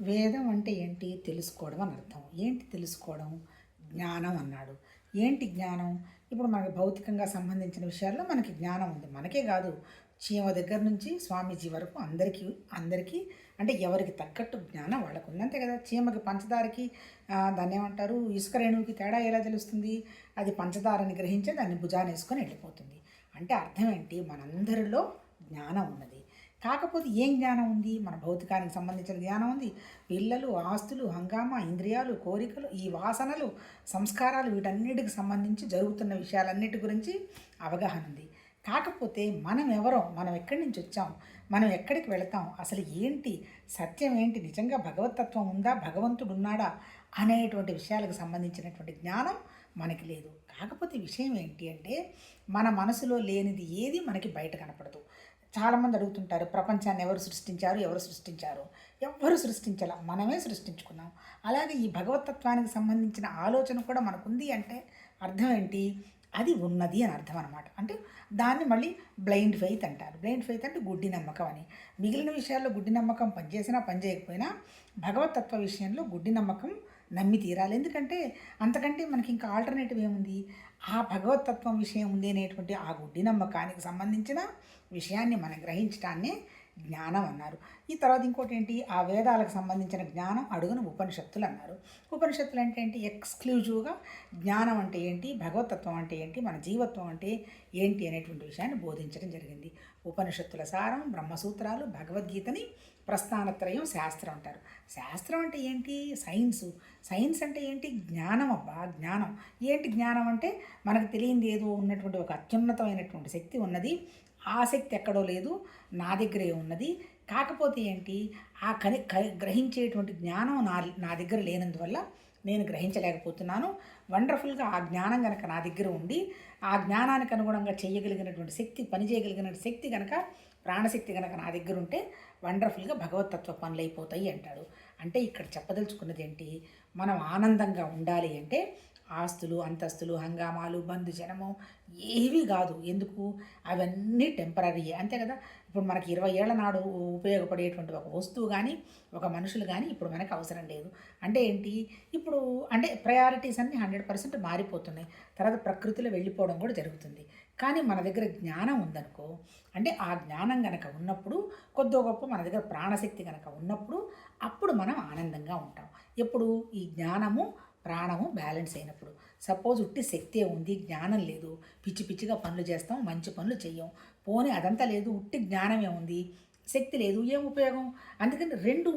వేదం అంటే ఏంటి? తెలుసుకోవడం అని అర్థం. ఏంటి తెలుసుకోవడం? జ్ఞానం అన్నాడు. ఏంటి జ్ఞానం? ఇప్పుడు మనకి భౌతికంగా సంబంధించిన విషయాల్లో మనకి జ్ఞానం ఉంది. మనకే కాదు. చీమ దగ్గర నుంచి స్వామీజీ వరకు అందరికీ అందరికీ అంటే ఎవరికి తగ్గట్టు జ్ఞానం వాళ్ళకు ఉంది. అంతే కదా? చీమకి పంచదారకి దాన్ని ఏమంటారు? ఇసుక రేణువుకి తేడా ఎలా తెలుస్తుంది? అది పంచదారని గ్రహించే దాన్ని భుజాన్ని వేసుకొని వెళ్ళిపోతుంది. అంటే అర్థం ఏంటి? మనందరిలో జ్ఞానం ఉన్నది. కాకపోతే ఏం జ్ఞానం ఉంది? మన భౌతికానికి సంబంధించిన జ్ఞానం ఉంది. పిల్లలు ఆస్తులు హంగామా ఇంద్రియాలు కోరికలు ఈ వాసనలు సంస్కారాలు వీటన్నిటికి సంబంధించి జరుగుతున్న విషయాలన్నిటి గురించి అవగాహన ఉంది. కాకపోతే మనం ఎవరో మనం ఎక్కడి నుంచి వచ్చాం మనం ఎక్కడికి వెళతాం అసలు ఏంటి సత్యం ఏంటి నిజంగా భగవతత్వం ఉందా భగవంతుడు ఉన్నాడా అనేటువంటి విషయాలకు సంబంధించినటువంటి జ్ఞానం మనకి లేదు. కాకపోతే విషయం ఏంటి అంటే మన మనసులో లేనిది ఏది మనకి బయట కనపడదు. చాలామంది అడుగుతుంటారు ప్రపంచాన్ని ఎవరు సృష్టించారు ఎవరు సృష్టించారు? ఎవ్వరు సృష్టించాల మనమే సృష్టించుకున్నాం. అలాగే ఈ భగవతత్వానికి సంబంధించిన ఆలోచన కూడా మనకుంది అంటే అర్థం ఏంటి? అది ఉన్నది అని అర్థం అనమాట అంటే దాన్ని మళ్ళీ బ్లైండ్ ఫెయిత్ అంటారు. బ్లైండ్ ఫెయిత్ అంటే గుడ్డి నమ్మకం అని. మిగిలిన విషయాల్లో గుడ్డి నమ్మకం పనిచేసినా పనిచేయకపోయినా భగవతత్వ విషయంలో గుడ్డి నమ్మకం నమ్మి తీరాలి. ఎందుకంటే అంతకంటే మనకి ఇంకా ఆల్టర్నేటివ్ ఏముంది? ఆ భగవతత్వం విషయం ఉంది అనేటువంటి ఆ గుడ్డి నమ్మకానికి సంబంధించిన విషయాన్ని మనం గ్రహించడాన్ని జ్ఞానం అన్నారు. ఈ తర్వాత ఇంకోటి ఏంటి? ఆ వేదాలకు సంబంధించిన జ్ఞానం అడుగున ఉపనిషత్తులు అన్నారు. ఉపనిషత్తులు అంటే ఏంటి? ఎక్స్క్లూజివ్గా జ్ఞానం అంటే ఏంటి? భగవతత్వం అంటే ఏంటి? మన జీవత్వం అంటే ఏంటి అనేటువంటి విషయాన్ని బోధించడం జరిగింది. ఉపనిషత్తుల సారం బ్రహ్మసూత్రాలు భగవద్గీతని ప్రస్థానత్రయం శాస్త్రం అంటారు. శాస్త్రం అంటే ఏంటి? సైన్స్. సైన్స్ అంటే ఏంటి? జ్ఞానం అబ్బా జ్ఞానం. ఏంటి జ్ఞానం అంటే? మనకు తెలియంది ఏదో ఉన్నటువంటి ఒక అత్యున్నతమైనటువంటి శక్తి ఉన్నది. ఆ శక్తి ఎక్కడో లేదు నా దగ్గరే ఉన్నది. కాకపోతే ఏంటి ఆ కని గ్రహించేటువంటి జ్ఞానం నా నా దగ్గర లేనందువల్ల నేను గ్రహించలేకపోతున్నాను. వండర్ఫుల్గా ఆ జ్ఞానం కనుక నా దగ్గర ఉండి ఆ జ్ఞానానికి అనుగుణంగా చేయగలిగినటువంటి శక్తి పనిచేయగలిగిన శక్తి కనుక ప్రాణశక్తి కనుక నా దగ్గర ఉంటే వండర్ఫుల్గా భగవతత్వ పనులు అయిపోతాయి అంటాడు. అంటే ఇక్కడ చెప్పదలుచుకున్నది ఏంటి మనం ఆనందంగా ఉండాలి అంటే ఆస్తులు అంతస్తులు హంగామాలు బంధుజనము ఏవి కాదు. ఎందుకు? అవన్నీ టెంపరీయే అంతే కదా? ఇప్పుడు మనకి ఇరవై ఏళ్ళ నాడు ఉపయోగపడేటువంటి ఒక వస్తువు కానీ ఒక మనుషులు కానీ ఇప్పుడు మనకు అవసరం లేదు. అంటే ఏంటి? ఇప్పుడు అంటే ప్రయారిటీస్ అన్నీ హండ్రెడ్ పర్సెంట్ మారిపోతున్నాయి. తర్వాత ప్రకృతిలో వెళ్ళిపోవడం కూడా జరుగుతుంది. కానీ మన దగ్గర జ్ఞానం ఉందనుకో అంటే ఆ జ్ఞానం గనక ఉన్నప్పుడు కొద్దో గొప్ప మన దగ్గర ప్రాణశక్తి గనక ఉన్నప్పుడు అప్పుడు మనం ఆనందంగా ఉంటాం. ఎప్పుడు? ఈ జ్ఞానము ప్రాణము బ్యాలెన్స్ అయినప్పుడు. సపోజ్ ఉట్టి శక్తే ఉంది జ్ఞానం లేదు పిచ్చి పిచ్చిగా పనులు చేస్తాం మంచి పనులు చెయ్యం. పోనీ అదంతా లేదు ఉట్టి జ్ఞానమే ఉంది శక్తి లేదు ఏం ఉపయోగం? అందుకని రెండు